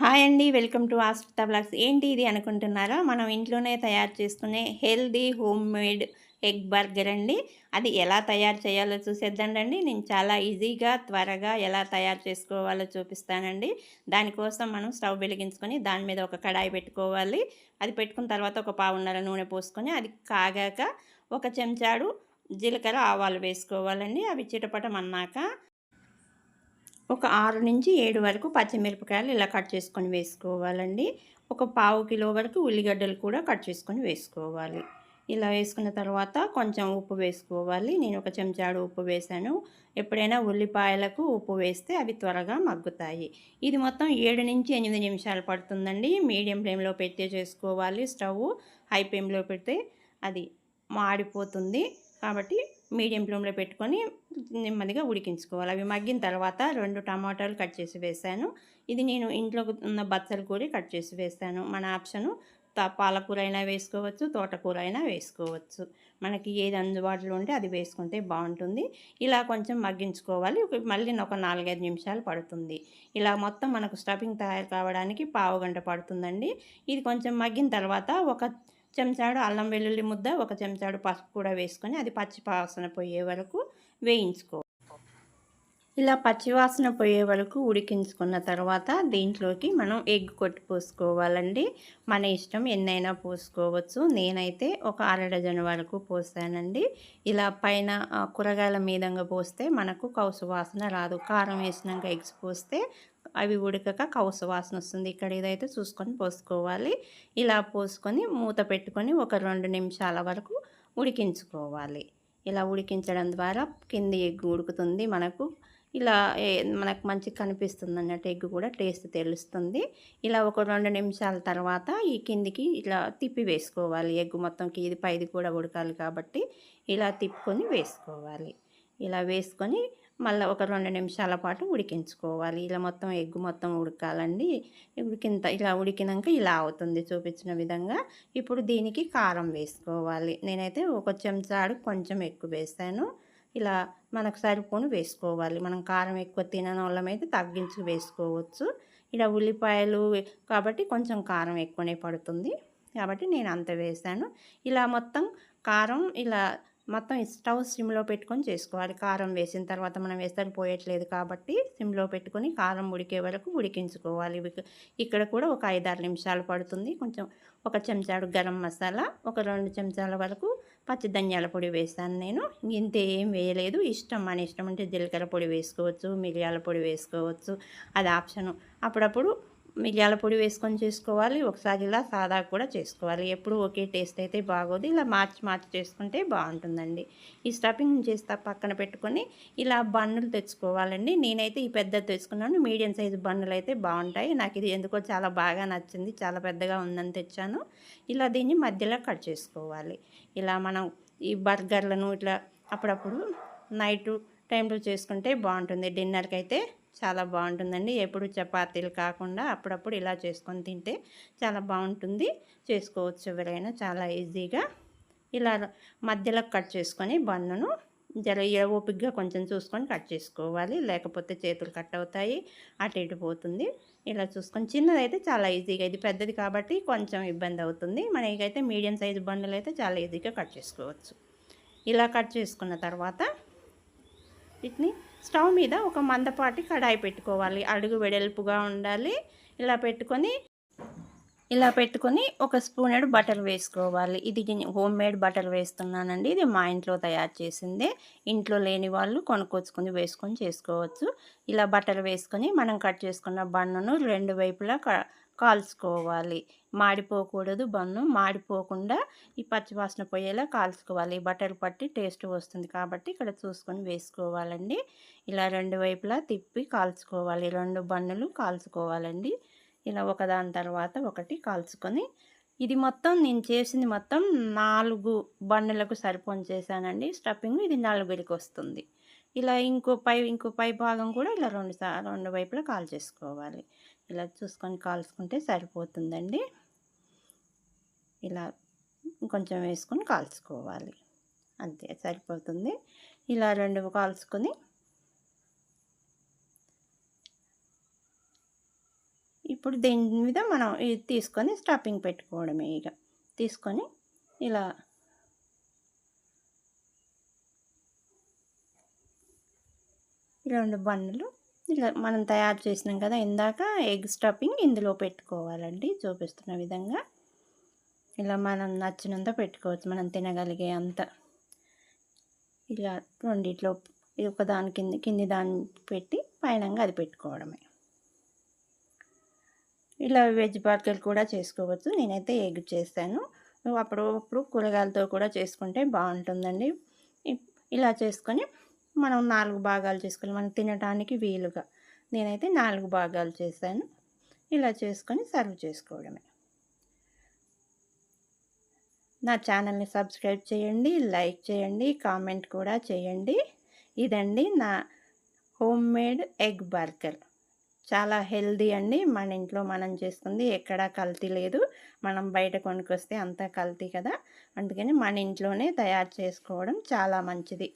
Hi అండి welcome to ఆస్పితా blogs. ఏంటి ఇది అనుకుంటున్నారా? మనం ఇంట్లోనే తయారు చేసుకునే healthy home made egg burger అండి. అది ఎలా తయారు చేయాలో చూసేద్దాండి నేను చాలా ఈజీగా త్వరగా ఎలా తయారు చేసుకోవాలో చూపిస్తానండి. దానికోసం మనం స్టవ్ వెలిగించుకొని దాని మీద ఒక కడాయి పెట్టుకోవాలి. అది పెట్టుకున్న తర్వాత ఒక పావున్నర నూనె పోసుకొని అది కాగాక ఒక చెంచాడు జీలకర్ర ఆవాలు వేసుకోవాలండి. అవి చిటపటం అన్నాక ఒక ఆరు నుంచి ఏడు వరకు పచ్చిమిరపకాయలు ఇలా కట్ చేసుకొని వేసుకోవాలండి. ఒక పావు కిలో వరకు ఉల్లిగడ్డలు కూడా కట్ చేసుకొని వేసుకోవాలి. ఇలా వేసుకున్న తర్వాత కొంచెం ఉప్పు వేసుకోవాలి. నేను ఒక చెంచాడు ఉప్పు వేసాను. ఎప్పుడైనా ఉల్లిపాయలకు ఉప్పు వేస్తే అవి త్వరగా మగ్గుతాయి. ఇది మొత్తం ఏడు నుంచి ఎనిమిది నిమిషాలు పడుతుందండి. మీడియం ఫ్లేమ్లో పెట్టే చేసుకోవాలి. స్టవ్ హై ఫ్లేమ్లో పెడితే అది మాడిపోతుంది. కాబట్టి మీడియం ఫ్లేమ్లో పెట్టుకొని నెమ్మదిగా ఉడికించుకోవాలి. అవి మగ్గిన తర్వాత రెండు టమాటాలు కట్ చేసి వేసాను. ఇది నేను ఇంట్లో ఉన్న బచ్చలు కూడా కట్ చేసి వేస్తాను మన ఆప్షను పాలకూర అయినా వేసుకోవచ్చు తోటకూర అయినా వేసుకోవచ్చు. మనకి ఏది అందుబాటులో ఉంటే అది వేసుకుంటే బాగుంటుంది. ఇలా కొంచెం మగ్గించుకోవాలి. మళ్ళీ ఒక నాలుగైదు నిమిషాలు పడుతుంది. ఇలా మొత్తం మనకు స్టఫింగ్ తయారు కావడానికి పావు గంట పడుతుందండి. ఇది కొంచెం మగ్గిన తర్వాత ఒక చెంచాడు అల్లం వెల్లుల్లి ముద్ద ఒక చెంచాడు పసుపు కూడా వేసుకొని అది పచ్చి వాసన పోయే వరకు వేయించుకో. ఇలా పచ్చివాసన పోయే వరకు ఉడికించుకున్న తర్వాత దీంట్లోకి మనం ఎగ్ కొట్టి పోసుకోవాలండి. మన ఇష్టం ఎన్నైనా పోసుకోవచ్చు. నేనైతే ఒక అర డజన్ వరకు పోస్తానండి. ఇలా పైన కూరగాయల మీదంగా పోస్తే మనకు కౌసు వాసన రాదు. కారం వేసినాక ఎగ్స్ పోస్తే అవి ఉడకక కౌసు వాసన వస్తుంది. ఇక్కడ ఇదైతే చూసుకొని పోసుకోవాలి. ఇలా పోసుకొని మూత పెట్టుకొని ఒక రెండు నిమిషాల వరకు ఉడికించుకోవాలి. ఇలా ఉడికించడం ద్వారా కింది ఎగ్గు ఉడుకుతుంది మనకు. ఇలా మనకు మంచి కనిపిస్తుంది అన్నట్టు ఎగ్గు కూడా టేస్ట్ తెలుస్తుంది. ఇలా ఒక రెండు నిమిషాల తర్వాత ఈ కిందికి ఇలా తిప్పి వేసుకోవాలి. ఎగ్గు మొత్తంకి ఇది పైది కూడా ఉడకాలి కాబట్టి ఇలా తిప్పుకొని వేసుకోవాలి. ఇలా వేసుకొని మళ్ళీ ఒక రెండు నిమిషాల పాటు ఉడికించుకోవాలి. ఇలా మొత్తం ఎగ్గు మొత్తం ఉడకాలండి. ఉడికింత ఇలా ఉడికినాక ఇలా అవుతుంది చూపించిన విధంగా. ఇప్పుడు దీనికి కారం వేసుకోవాలి. నేనైతే ఒక చెంచాడు కొంచెం ఎక్కువ వేసాను. ఇలా మనకు సరిపోను వేసుకోవాలి. మనం కారం ఎక్కువ తినని వాళ్ళమైతే తగ్గించి వేసుకోవచ్చు. ఇలా ఉల్లిపాయలు కాబట్టి కొంచెం కారం ఎక్కువనే పడుతుంది. కాబట్టి నేను అంత వేసాను. ఇలా మొత్తం కారం ఇలా మొత్తం స్టవ్ సిమ్లో పెట్టుకొని చేసుకోవాలి. కారం వేసిన తర్వాత మనం వేస్తారు పోయట్లేదు కాబట్టి సిమ్లో పెట్టుకొని కారం ఉడికే వరకు ఉడికించుకోవాలి. ఇక్కడ కూడా ఒక ఐదారు నిమిషాలు పడుతుంది. కొంచెం ఒక చెంచాడు గరం మసాలా ఒక రెండు చెంచాల వరకు పచ్చి ధనియాల పొడి వేస్తాను నేను. ఇంత ఏం వేయలేదు. ఇష్టం మన ఇష్టం అంటే జీలకర్ర పొడి వేసుకోవచ్చు మిరియాల పొడి వేసుకోవచ్చు. అది ఆప్షను. అప్పుడప్పుడు మిరియాల పొడి వేసుకొని చేసుకోవాలి ఒకసారి ఇలా సాదా కూడా చేసుకోవాలి. ఎప్పుడు ఒకే టేస్ట్ అయితే బాగోదు. ఇలా మార్చి మార్చి చేసుకుంటే బాగుంటుందండి. ఈ స్టఫింగ్ చేస్తా పక్కన పెట్టుకొని ఇలా బన్నులు తెచ్చుకోవాలండి. నేనైతే ఈ పెద్ద తెచ్చుకున్నాను. మీడియం సైజు బన్నులు అయితే బాగుంటాయి. నాకు ఇది ఎందుకో చాలా బాగా నచ్చింది. చాలా పెద్దగా ఉందని తెచ్చాను. ఇలా దీన్ని మధ్యలో కట్ చేసుకోవాలి. ఇలా మనం ఈ బర్గర్లను ఇట్లా అప్పుడప్పుడు నైటు టైంలో చేసుకుంటే బాగుంటుంది. డిన్నర్కి అయితే చాలా బాగుంటుందండి. ఎప్పుడు చపాతీలు కాకుండా అప్పుడప్పుడు ఇలా చేసుకొని తింటే చాలా బాగుంటుంది. చేసుకోవచ్చు ఎవరైనా చాలా ఈజీగా. ఇలా మధ్యలో కట్ చేసుకొని బన్నును జర ఓపిగ్గా కొంచెం చూసుకొని కట్ చేసుకోవాలి. లేకపోతే చేతులు కట్ అవుతాయి. అటు ఇటు పోతుంది. ఇలా చూసుకొని చిన్నదైతే చాలా ఈజీగా. ఇది పెద్దది కాబట్టి కొంచెం ఇబ్బంది అవుతుంది. మనకైతే మీడియం సైజు బండ్లు అయితే చాలా ఈజీగా కట్ చేసుకోవచ్చు. ఇలా కట్ చేసుకున్న తర్వాత వీటిని స్టవ్ మీద ఒక మందపాటి కడాయి పెట్టుకోవాలి. అడుగు వెడల్పుగా ఉండాలి. ఇలా పెట్టుకొని ఇలా పెట్టుకొని ఒక స్పూనెడ్ బటర్ వేసుకోవాలి. ఇది హోమ్ మేడ్ బటర్ వేస్తున్నానండి. ఇది మా ఇంట్లో తయారు చేసిందే. ఇంట్లో లేని వాళ్ళు కొనుక్కొచ్చుకొని వేసుకొని చేసుకోవచ్చు. ఇలా బటర్ వేసుకొని మనం కట్ చేసుకున్న బన్నును రెండు వైపులా కాల్చుకోవాలి. మాడిపోకూడదు బన్ను. మాడిపోకుండా ఈ పచ్చివాసన పోయేలా కాల్చుకోవాలి. బటర్ పట్టి టేస్ట్ వస్తుంది కాబట్టి ఇక్కడ చూసుకొని వేసుకోవాలండి. ఇలా రెండు వైపులా తిప్పి కాల్చుకోవాలి. రెండు బన్నులు కాల్చుకోవాలండి. ఇలా ఒకదాని తర్వాత ఒకటి కాల్చుకొని ఇది మొత్తం నేను చేసింది మొత్తం నాలుగు బన్నులకు సరిపోని చేశానండి. స్టఫింగ్ ఇది నలుగురికి వస్తుంది. ఇలా ఇంకో పై ఇంకో పై భాగం కూడా ఇలా రెండు రెండు వైపులా కాల్ చేసుకోవాలి. ఇలా చూసుకొని కాల్చుకుంటే సరిపోతుందండి. ఇలా కొంచెం వేసుకొని కాల్చుకోవాలి. అంతే సరిపోతుంది. ఇలా రెండు కాల్చుకొని ఇప్పుడు దీని మీద మనం ఇది తీసుకొని స్టఫింగ్ పెట్టుకోవడమే ఇక. తీసుకొని ఇలా రెండు బన్నులు ఇలా మనం తయారు చేసినాం కదా ఇందాక ఎగ్ స్టఫింగ్ ఇందులో పెట్టుకోవాలండి చూపిస్తున్న విధంగా. ఇలా మనం నచ్చినంత పెట్టుకోవచ్చు మనం తినగలిగే అంత. ఇలా రెండిట్లో ఇది ఒక దాని కింద కింది దాన్ని పెట్టి పైనంగా అది పెట్టుకోవడమే. ఇలా వెజ్ బర్గర్ కూడా చేసుకోవచ్చు నేనైతే ఎగ్ చేస్తాను. అప్పుడప్పుడు కూరగాయలతో కూడా చేసుకుంటే బాగుంటుందండి. ఇలా చేసుకొని మనం నాలుగు భాగాలు చేసుకోవాలి. మనం తినడానికి వీలుగా. నేనైతే నాలుగు భాగాలు చేశాను. ఇలా చేసుకొని సర్వ్ చేసుకోవడమే. నా ఛానల్ని సబ్స్క్రైబ్ చేయండి లైక్ చేయండి కామెంట్ కూడా చేయండి. ఇదండి నా హోమ్ మేడ్ ఎగ్ బర్గర్. చాలా హెల్దీ అండి. మన ఇంట్లో మనం చేసుకుంది ఎక్కడా కల్తీ లేదు. మనం బయట కొనుక్కొస్తే అంతా కల్తీ కదా. అందుకని మన ఇంట్లోనే తయారు చేసుకోవడం చాలా మంచిది.